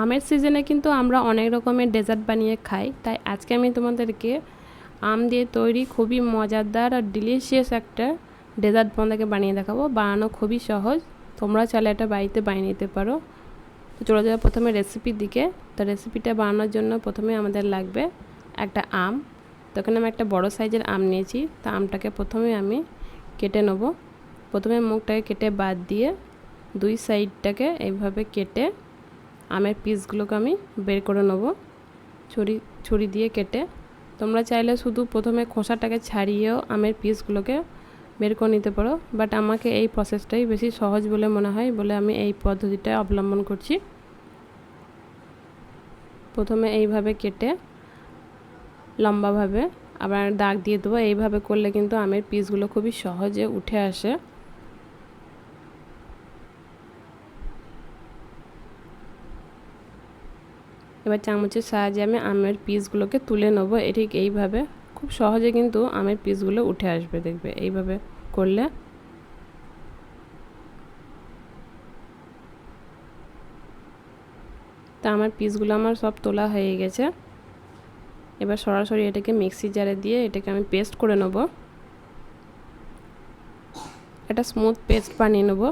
আমের সিজনে কিন্তু আমরা অনেক রকমের ডেজার্ট বানিয়ে খাই। তাই আজকে আমি তোমাদেরকে আম দিয়ে তৈরি খুবই মজাদার আর ডিলিশিয়াস একটা ডেজার্ট তোমাদেরকে বানিয়ে দেখাবো। বানানো খুবই সহজ। তোমরা চাইলে এটা বাড়িতে বানিয়ে নিতে পারো। তো চলে যাব প্রথমে রেসিপির দিকে। তো রেসিপিটা বানানোর জন্য প্রথমে আমাদের লাগবে একটা আম। তো এখানে আমি একটা বড় সাইজের আম নিয়েছি। তা আমটাকে প্রথমে আমি কেটে নেব। প্রথমে মুখটাকে কেটে বাদ দিয়ে দুই সাইডটাকে এইভাবে কেটে আমের পিসগুলোকে আমি বের করে নেব। ছুরি ছুরি দিয়ে কেটে। তোমরা চাইলে শুধু প্রথমে খোসাটাকে ছাড়িয়েও আমের পিসগুলোকে বের করে নিতে পারো। বাট আমাকে এই প্রসেসটাই বেশি সহজ বলে মনে হয় বলে আমি এই পদ্ধতিটা অবলম্বন করছি। প্রথমে এইভাবে কেটে লম্বাভাবে আবার দাগ দিয়ে দেবো। এইভাবে করলে কিন্তু আমের পিসগুলো খুবই সহজে উঠে আসে। এবার চামচের সাহায্যে আমি আমের পিসগুলোকে তুলে নেব। ঠিক এইভাবে। খুব সহজে কিন্তু আমের পিসগুলো উঠে আসবে, দেখবে। এইভাবে করলে তা আমার পিসগুলো আমার সব তোলা হয়ে গেছে। এবার সরাসরি এটাকে মিক্সি জারে দিয়ে এটাকে আমি পেস্ট করে নেব। একটা স্মুথ পেস্ট বানিয়ে নেব।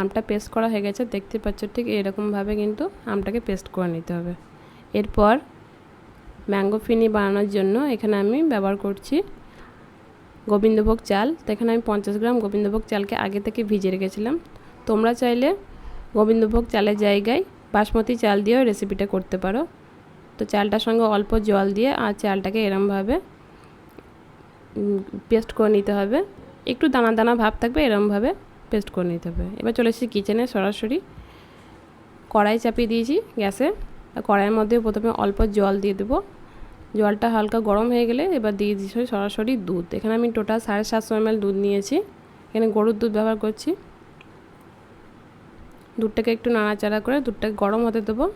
আমটা পেস্ট করা হয়ে গেছে, দেখতে পাচ্ছ ঠিক এরকমভাবে কিন্তু আমটাকে পেস্ট করে নিতে হবে। এরপর ম্যাঙ্গো ফিনি বানানোর জন্য এখানে আমি ব্যবহার করছি গোবিন্দভোগ চাল। তো এখানে আমি পঞ্চাশ গ্রাম গোবিন্দভোগ চালকে আগে থেকে ভিজে রেখেছিলাম। তোমরা চাইলে গোবিন্দভোগ চালের জায়গায় বাসমতি চাল দিয়েও রেসিপিটা করতে পারো। তো চালটার সঙ্গে অল্প জল দিয়ে আর চালটাকে এরমভাবে পেস্ট করে নিতে হবে। একটু দানা দানা ভাব থাকবে এরমভাবে। পেস্ট করে নিতে হবে। এবার চলে এসেছি কিচেনে সরাসরি। কড়াই চাপিয়ে দিয়েছি গ্যাসে। কড়াইয়ের মধ্যে প্রথমে অল্প জল দিয়ে দেবো। জলটা হালকা গরম হয়ে গেলে এবার দিয়ে দিচ্ছি সরাসরি দুধ। এখানে আমি টোটাল সাড়ে সাতশো এম দুধ নিয়েছি। এখানে গরুর দুধ ব্যবহার করছি। দুধটাকে একটু নাড়াচাড়া করে দুধটাকে গরম হতে দেবো।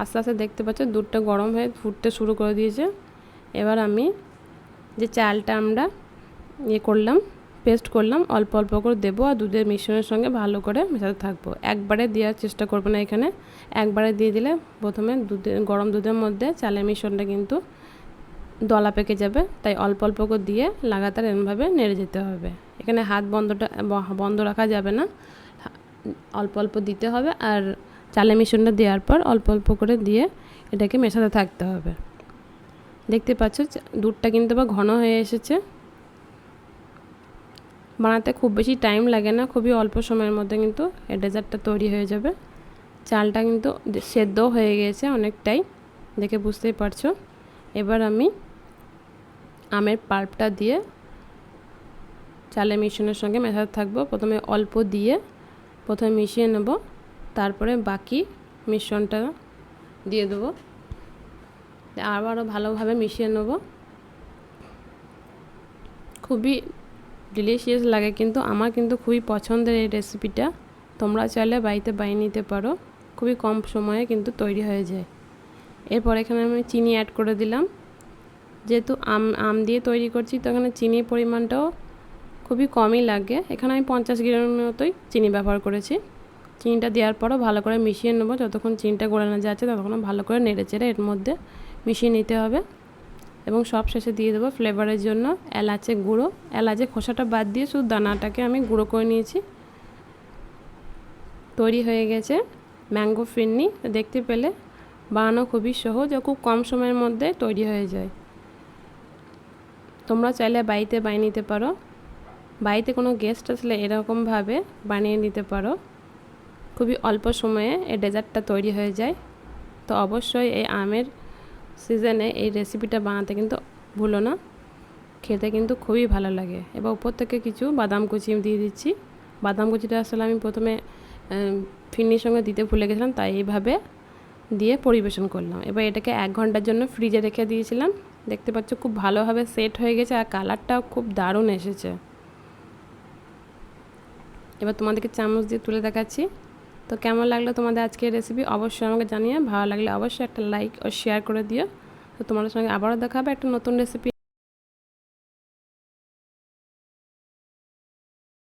আস্তে আস্তে দেখতে পাচ্ছ দুধটা গরম হয়ে ফুটতে শুরু করে দিয়েছে। এবার আমি যে চালটা আমরা ইয়ে করলাম পেস্ট করলাম, অল্প অল্প করে দেবো আর দুধের মিশ্রণের সঙ্গে ভালো করে মেশাতে থাকব। একবারে দেওয়ার চেষ্টা করব না এখানে। একবারে দিয়ে দিলে প্রথমে দুধের, গরম দুধের মধ্যে চালের মিশ্রণটা কিন্তু দলা পেকে যাবে। তাই অল্প অল্প করে দিয়ে লাগাতার এরমভাবে নেড়ে যেতে হবে। এখানে হাত বন্ধটা, বন্ধ রাখা যাবে না। অল্প অল্প দিতে হবে আর চালের মিশ্রণটা দেওয়ার পর অল্প অল্প করে দিয়ে এটাকে মেশাতে থাকতে হবে। দেখতে পাচ্ছ, দুধটা কিন্তু আবার ঘন হয়ে এসেছে। বানাতে খুব বেশি টাইম লাগে না, খুবই অল্প সময়ের মধ্যে কিন্তু এই ডেজার্টটা তৈরি হয়ে যাবে। চালটা কিন্তু সেদ্ধও হয়ে গেছে অনেকটাই, দেখে বুঝতেই পারছ। এবার আমি আমের পাল্পটা দিয়ে চালের মিশ্রণের সঙ্গে মেশাতে থাকব। প্রথমে অল্প দিয়ে প্রথমে মিশিয়ে নেব, তারপরে বাকি মিশ্রণটা দিয়ে দেবো। আবারও ভালোভাবে মিশিয়ে নেব। খুবই ডিলিশিয়াস লাগে, কিন্তু আমার কিন্তু খুবই পছন্দের এই রেসিপিটা তোমরা চাইলে বাড়িতে বানিয়ে নিতে পারো। খুবই কম সময়ে কিন্তু তৈরি হয়ে যায়। এরপর এখানে আমি চিনি অ্যাড করে দিলাম। যেহেতু আম আম দিয়ে তৈরি করছি, তো এখানে চিনির পরিমাণটাও খুবই কমই লাগে। এখানে আমি পঞ্চাশ গ্রামের মতোই চিনি ব্যবহার করেছি। চিনিটা দেওয়ার পরও ভালো করে মিশিয়ে নেব। যতক্ষণ চিনিটা গোড়ানো যাচ্ছে, ততক্ষণ ভালো করে নেড়ে চেড়ে এর মধ্যে মিশিয়ে নিতে হবে। এবং সব শেষে দিয়ে দেবো ফ্লেভারের জন্য এলাচে গুঁড়ো। এলাচে খোসাটা বাদ দিয়ে শুধু দানাটাকে আমি গুঁড়ো করে নিয়েছি। তৈরি হয়ে গেছে ম্যাঙ্গো ফিরনি। দেখতে পেলে বানানো খুবই সহজ ও খুব কম সময়ের মধ্যে তৈরি হয়ে যায়। তোমরা চাইলে বাড়িতে বানিয়ে নিতে পারো। বাড়িতে কোনো গেস্ট আসলে এরকমভাবে বানিয়ে নিতে পারো। খুবই অল্প সময়ে এই ডেজার্টটা তৈরি হয়ে যায়। তো অবশ্যই এই আমের সিজনে এই রেসিপিটা বানাতে কিন্তু ভুলো না। খেতে কিন্তু খুবই ভালো লাগে। এবার উপর থেকে কিছু বাদাম কুচি দিয়ে দিচ্ছি। বাদাম কুচিটা আসলে আমি প্রথমে ফিরনির সঙ্গে দিতে ভুলে গেছিলাম, তাই এইভাবে দিয়ে পরিবেশন করলাম। এবার এটাকে এক ঘণ্টার জন্য ফ্রিজে রেখে দিয়েছিলাম। দেখতে পাচ্ছ খুব ভালোভাবে সেট হয়ে গেছে আর কালারটাও খুব দারুণ এসেছে। এবার তোমাদেরকে চামচ দিয়ে তুলে দেখাচ্ছি। তো কেমন লাগল তোমাদের আজকের রেসিপি অবশ্যই আমাকে জানিয়ে ভালো লাগলে অবশ্যই একটা লাইক ও শেয়ার করে দিও। তো তোমাদের সঙ্গে আবারও দেখাবে একটা নতুন রেসিপি